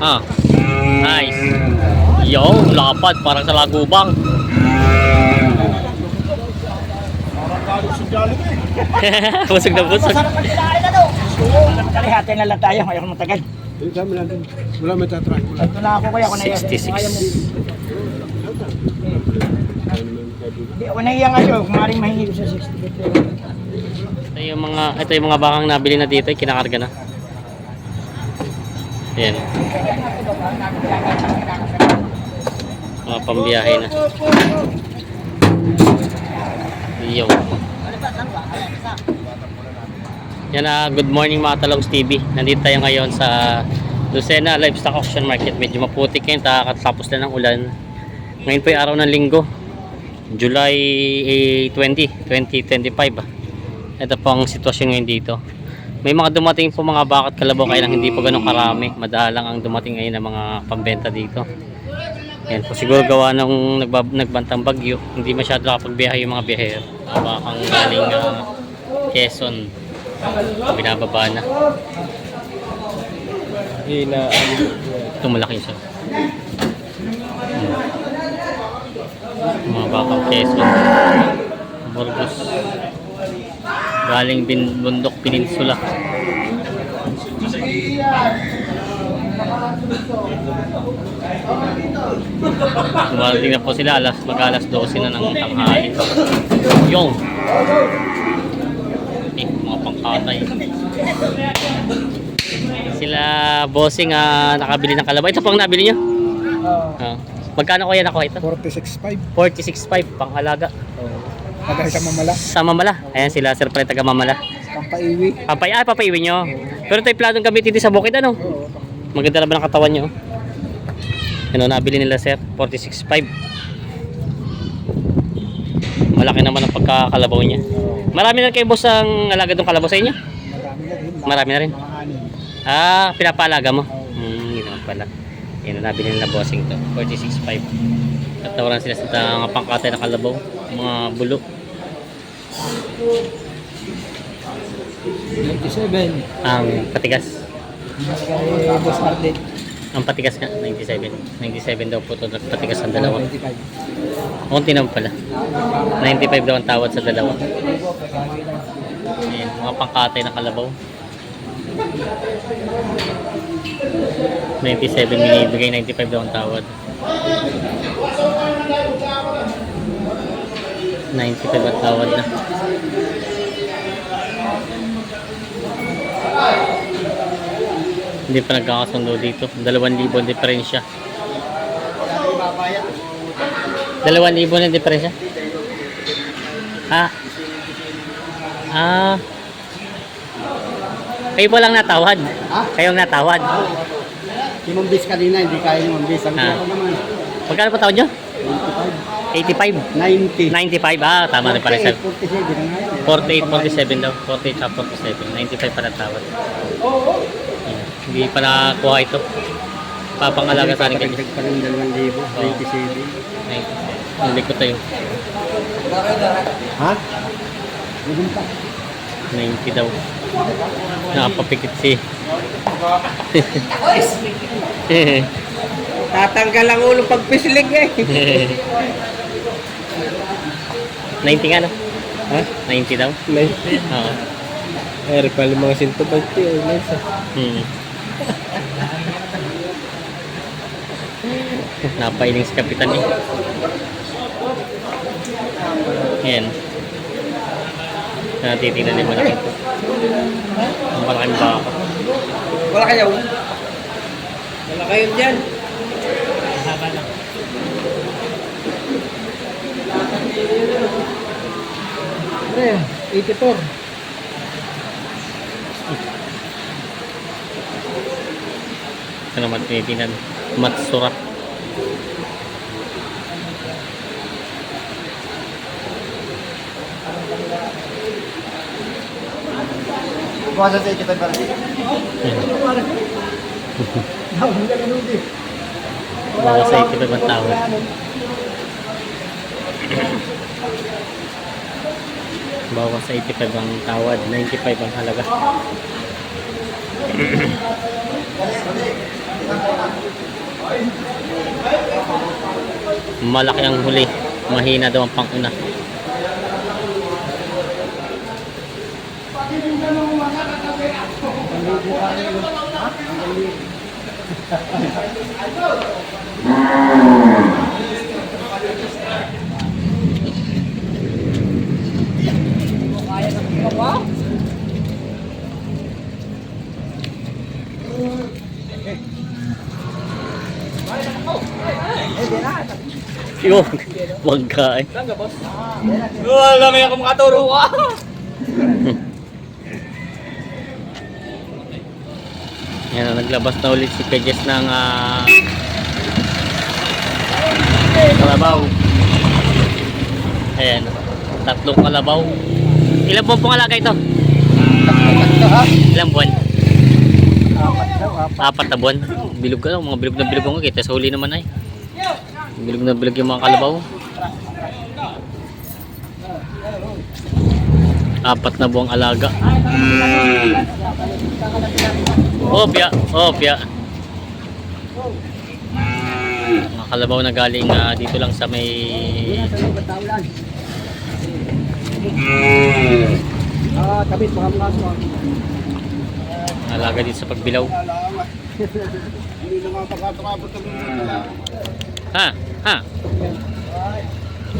Ah. Nice. Yo, lapad parang sa lagubang. busog na busog. Kalihati na lang tayo, ayaw matagal. Wala may tatry. Wala. Ito na ako kaya ako na 66. Hindi ako nahiya nga siya, kumaring mahingi ko sa 60. Ito yung mga ito yung mga bakang nabili na dito, kinakarga na. Yan. Mga pambiyahe na. Yo. Yan na, good morning mga Talongs TV. Nandito tayo ngayon sa Lucena Livestock Auction Market. Medyo maputik ngayon, kakatapos na ng ulan. Ngayon po yung araw ng linggo. July eh, 20, 2025. ah. Ito po ang sitwasyon ngayon dito. May mga dumating po mga bakat kalabaw kaya lang hindi po ganun karami. Madalang ang dumating ngayon ng mga pambenta dito. Yan po siguro gawa ng nagbab nagbantang bagyo. Hindi masyado nakapagbiyahe yung mga biyahero. Uh, bakang galing ah, Quezon. Binababa na. Hina. Ito malaki siya. Hmm. Mga bakang Quezon. Burgos. Galing bin Bundok Peninsula. Dumarating na po sila alas mag alas 12 na ng tanghali. Yung. Eh, mga pangkatay. Sila bossing ah, nakabili ng kalabaw. Ito pang nabili nyo? Ah. Magkano kaya nakuha ito? 46.5. 46.5 pang alaga. Pagay sa mamala. Sa mamala. Ayan sila sir pala taga mamala. Pampaiwi. Papay, ah, papaiwi nyo. Pero tayo planong gamitin din sa bukid ano? Maganda naman ang katawan nyo. Ano, nabili nila sir? 46.5. Malaki naman ang pagkakalabaw niya. Marami na kayo boss ang alaga ng kalabaw sa inyo? Marami na rin. Na. Ah, pinapalaga mo? Hmm, yun naman pala. Yan na nabili nila bossing to. 46.5. At tawaran sila sa mga pangkatay na kalabaw. Mga bulo. 97. Ang patigas. Boss Arden. Ang patigas nga, 97. 97 daw po ito. Patigas ang dalawa. 95. Kunti naman pala. 95 daw ang tawad sa dalawa. Ayan, mga pangkatay na kalabaw. 97 binibigay, 95 daw ang tawad. 95 ang tawad na. Hindi pa nagkakasundo dito. 2,000 ang diferensya. 2,000 na diferensya? Ah. Ah. Kayo po lang natawad. Ha? Kayong natawad. Si Mambis kanina, hindi kaya ni. Ang Ah. ko naman. Magkano po tawad nyo? 85. 85. 90. 95. Ah, tama rin pala sir. 47 na nga yan. 48, 47 daw. 48 at 47. 95 pa na tawad. Ayan. Hindi pa nakakuha ito. Papangalaga sa akin kayo. Dagdag pa rin 2,000. 97. 97. Ang likot tayo. Ha? Meron pa. 90 daw. Nakapapikit si. Tatanggal ang ulo pag pislig eh. 90 nga no? ha? 90 daw? May. Oo. Ay, pala mga 120 o nasa. Hmm. Napailing si Kapitan eh. Ayan. Natitingnan din malaki. Ang malaking baka. Wala kayo? Wala kayo dyan? Ano yan? 84. Ito naman tinitingnan. Matsura. Bukas sa 85 para rin. Mga sa 85 ang tawad. bawas sa 85 ang tawad 95 ang halaga malaki ang huli mahina daw ang panguna Thank you. Yung magkain. Wala may ako makaturo. Yan, naglabas na ulit si Pejes ng ah, kalabaw. Ayan, tatlong kalabaw. Ilang buwan pong alaga ito? Ilang buwan? Apat na buwan. Bilog ka lang, mga bilog na bilog ang kita. Sa huli naman ay. Bilog na bilog yung mga kalabaw. Apat na buwang alaga. Opya, opya. Mga kalabaw na galing ah, dito lang sa may Bataulan. Ah, baka mga aso. alaga dito sa pagbilaw. Hindi na nga pagkakabot ang mga Ha? Ha?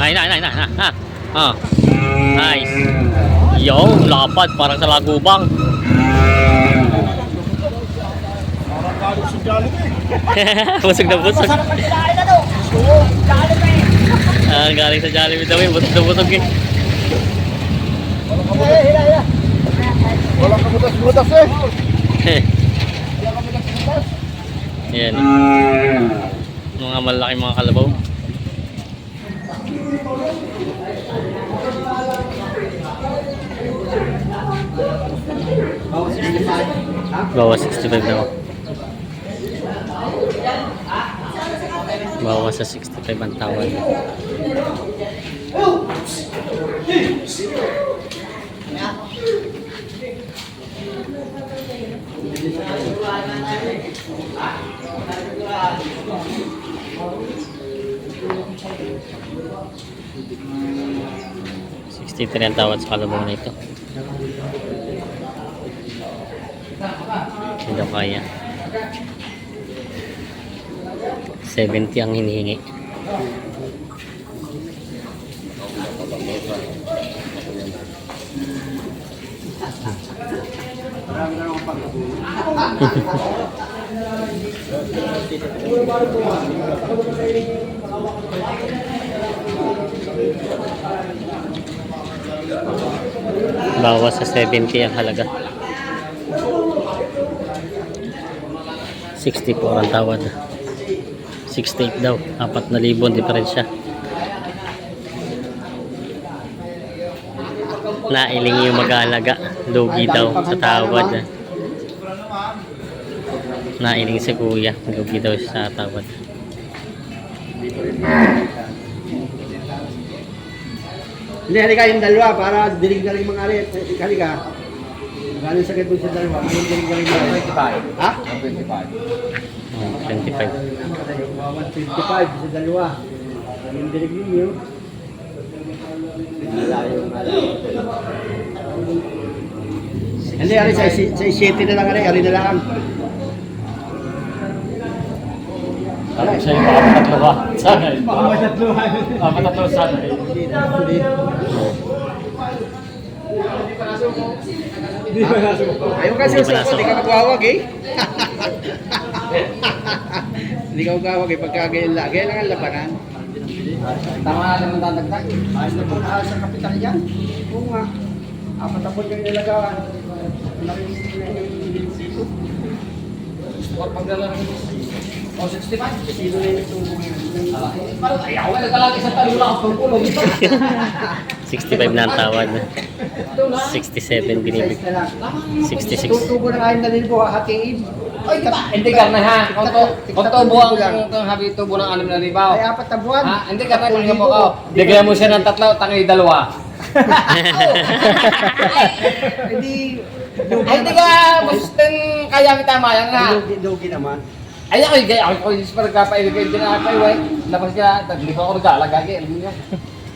Ay, na, na, na, na, ha? Ha? Nice. Yo, lapad parang sa lagubang. Parang galing sa Jollibee. busog na busog. Ah, galing sa Jollibee daw. Busog na busog eh. Walang kamutas-mutas eh. Yan. Mga malaki mga kalabaw. Bawas 65. Ha? Bawas 65 daw. Bawas sa 65 ang tawad. Sixty-three ang tawad sa kalabaw na ito. Hindi kaya. 70 ang hinihingi. Marami sa 70 ang halaga. 64 ang tawad. 68 daw. 4,000 ang diferensya. Nailing yung mag-aalaga. Lugi daw sa tawad. Nailing si kuya. Lugi daw sa tawad. Hindi, halika yung dalawa para dilig na rin mga arit. Halika. Galing sakit mo sa dalawa. Anong dilig na rin mga arit? Ha? Oh, 25. 125 sa dalawa. Anong dilig ninyo? Hindi, ari sa, sa 7 na lang, ari, ari na lang. Ano siya yung makapatatlo ba? Sana eh. Baka matatluhan. Ah, patatlo sana eh. Hindi pa nasuko. Ayaw kasi Hindi pa sa nasuko. hindi ka magwawag eh. Hindi ka magwawag eh, pagka ganyan lang. Ganyan lang ang labanan. Tama na naman dadagdag. Ayos na po ah, sa kapital yan. Oo nga. Apat na po yung nilagawan. Laki yung dito. Or pagdala ng Oh, 65. Sino na yung tubo ngayon? Parang ayaw, wala talaga sa talo lang ang pagpulong. 65 na ang tawad. 67 binibig. 66. Tutubo na kain na din po, hatiin. Oy, hindi ka na ha. Kung to, kung tubo ang kung habi tubo ng anim na libaw. Ay, apat na buwan. Ha, hindi ka na kung mo ko. Bigyan mo siya ng tatlo, tangi dalawa. Hindi, Ay, hindi ka, basta kaya kita mayan ha. Dugi, dugi naman. Ay, ako, kaya ako, ako, yung parang kapailagay din na kayo, eh. Labas ka, hindi ko ako naglalagay, alam niyo.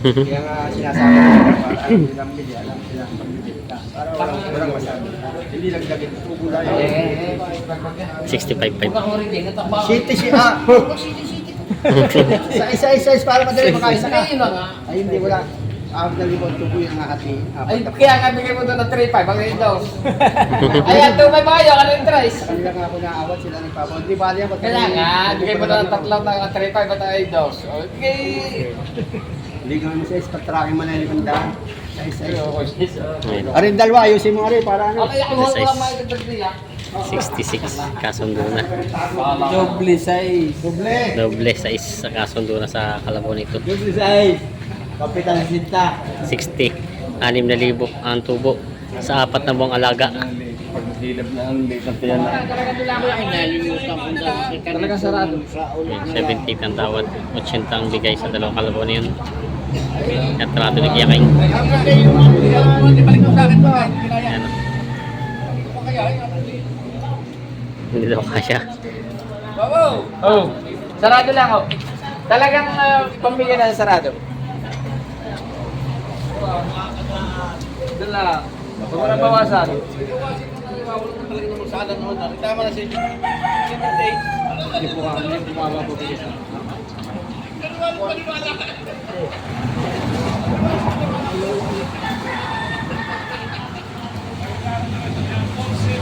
Kaya nga sinasabi ko, para nilang bili, alam nilang pagbibili ka. Para walang walang masabi. Hindi lang dagit, tubo lang. Eh, eh, eh, 65.5. Huwag ako rin din, natakbo ako. City si ah. Sa isa-isa is para madali makaisa ka. Ay hindi wala. Apat na libon tubo yung nakati. Ay, kaya nga bigay mo doon ng 3.5, ang ito. Ayan, 2.5 ba kayo? Ano yung? Sa kanila nga ako naawat sila ni Papa. Hindi bali ako. Kaya nga, bigay mo doon ng tatlaw ng 3.5 at ay dos. Okay. Hindi ka naman sa is, pag-tracking mo na yung daan. Arin dalawa, ayusin mo rin para ano. Okay, ako Size. wala makikita niya. 66 kasundo na. Doble size. Doble. Doble size sa kasundo na sa kalabaw nito. Doble size. Kapitan Sinta. 60. 6,000 ang tubo sa apat na buwang alaga. Talagang sarado. Ayan, 78 ang tawad. 80 ang bigay sa dalawang kalabaw na yun. At trato ni Kiyaking. Ayan. Hindi daw kaya. Oh, sarado lang oh. Talagang uh, pambigyan na sarado. Doon lang. Huwag mo na bawasan. Hindi po kami, hindi bumaba po bilis.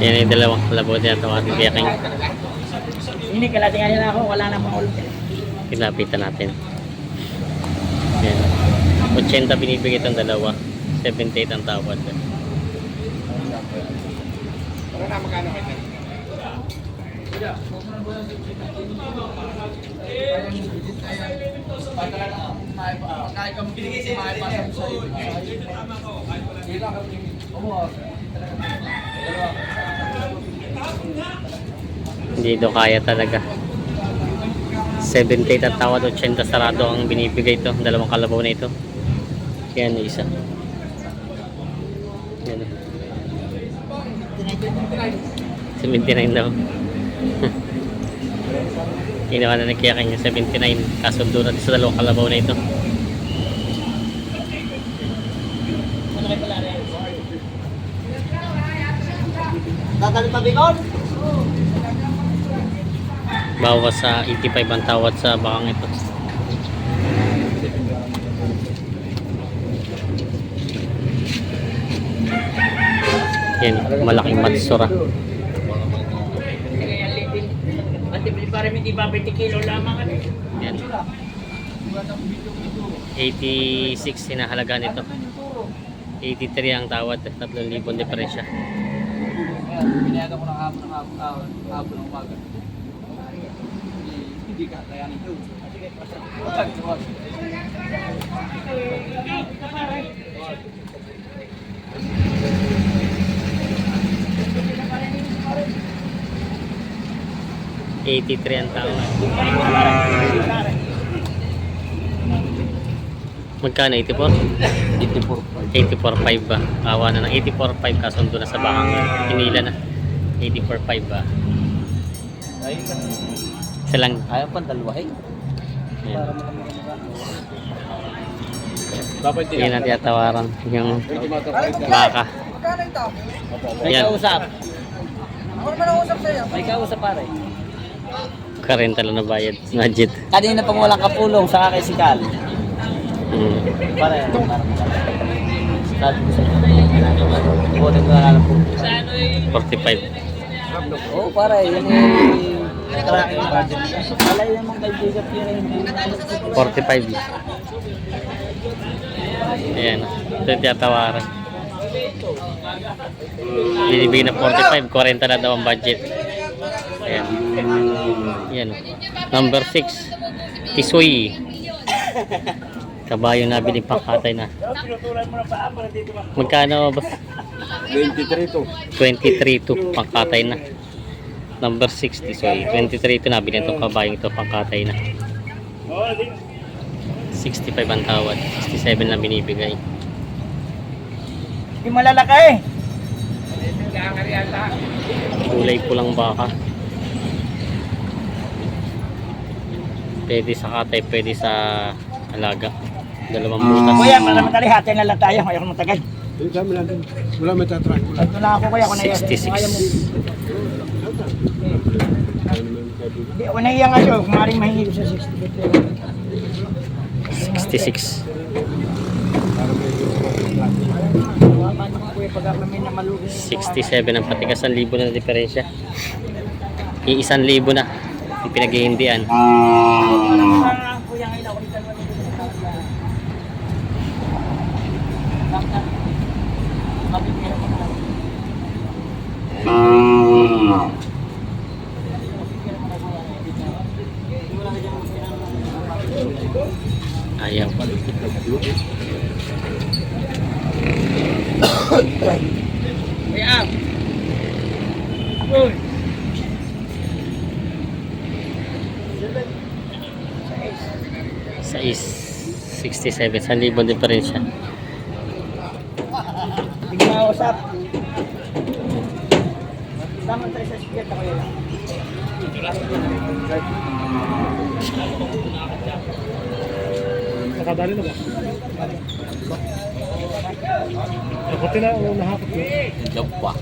Yan yung dalawang kalabaw na tawad ni Kiyaking. Hindi ka lating na ako, wala na pang ulit. Pinapitan natin. Yan. 80 binibigay itong dalawa. 78 ang tawad. Hindi daw kaya talaga. 78 at tawad 80 sarado ang binibigay ito. Dalawang kalabaw na ito. Yan yung isa. Yan. 79 daw. Ginawa na nagkiyakin yung 79. Kasundo na sa dalawang kalabaw na ito. Dadali pa Bicol? Bawas sa 85 ang tawad sa bakang ito. Yan, malaking matsura. Ate, para hindi ba 20 kilo lamang ano? Yan. 86 sinahalaga nito. 83 ang tawad, 3,000 diferensya. Binayagan ko ng hapon ng hapon, hapon, hapon ng umaga. Hindi ka kayanin ito. Eighty-three ang tawad. Magkano? 84? 84.5 ba? Awa na ng 84.5 kasundo na sa bakang pinila na. 84.5 ba? Isa lang. Ayaw pa dalawa eh. Ayan. Hindi na tiyatawaran yung baka. Ito? Yan. Ako naman ang usap sa'yo. May kausap pare. Karenta lang na bayad. Budget. Kanina pang walang kapulong sa kay si Cal. Mm. Pare, parang Sabi ko sa. Buti ko na po. 45. Oo, pare, yun yung tracking budget. Alay naman kay Jacob yun yung 45. Ayan. Ito yung tiyatawaran. Binibigyan na 45. 40 na daw ang budget. Ayan. Ayan. Number 6. Tisoy. Kabayo na biling pangkatay na. Magkano ba? 23 to. 23 to pangkatay na. Number 6 Tisoy. 23 to nabili itong kabayong ito pangkatay na. 65 ang tawad. 67 lang binibigay. Hindi malalaki. Kulay pulang baka. Pwede sa katay, pwede sa alaga. Dalawang butas. Kuya, para madali hati na lang tayo. Ayaw matagal. Yung dami natin. Wala may tatry. Ito na ako kuya. Ako na 66. Hindi ako nahiya nga siya. Kumaring mahingi sa 60. 66. Paano mo kuya pag ako may namalugi? 67 ang patigas ang libo na diferensya. Iisang libo na. Yung pinaghihindian. Ah, Kuya ngayon ako dito. Mabibigyan ko na. Ayaw. Kuya. Uy. Sa is 67. Sa libo diferensya. Hindi na usap. Tama tayo sa sigat ako yun. Nakadali na ba? Nakuti na, o nahakot mo. Joke pa.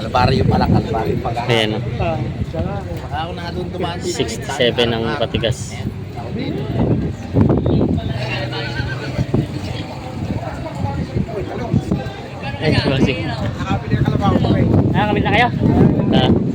Kalbaryo pala, kalbaryo pag Ayan. Ah. Baka ako na doon tumaan. 67 ang patigas. Ay, bossing. Nakapili ka lang ako. Nakakamit na kayo? Ah.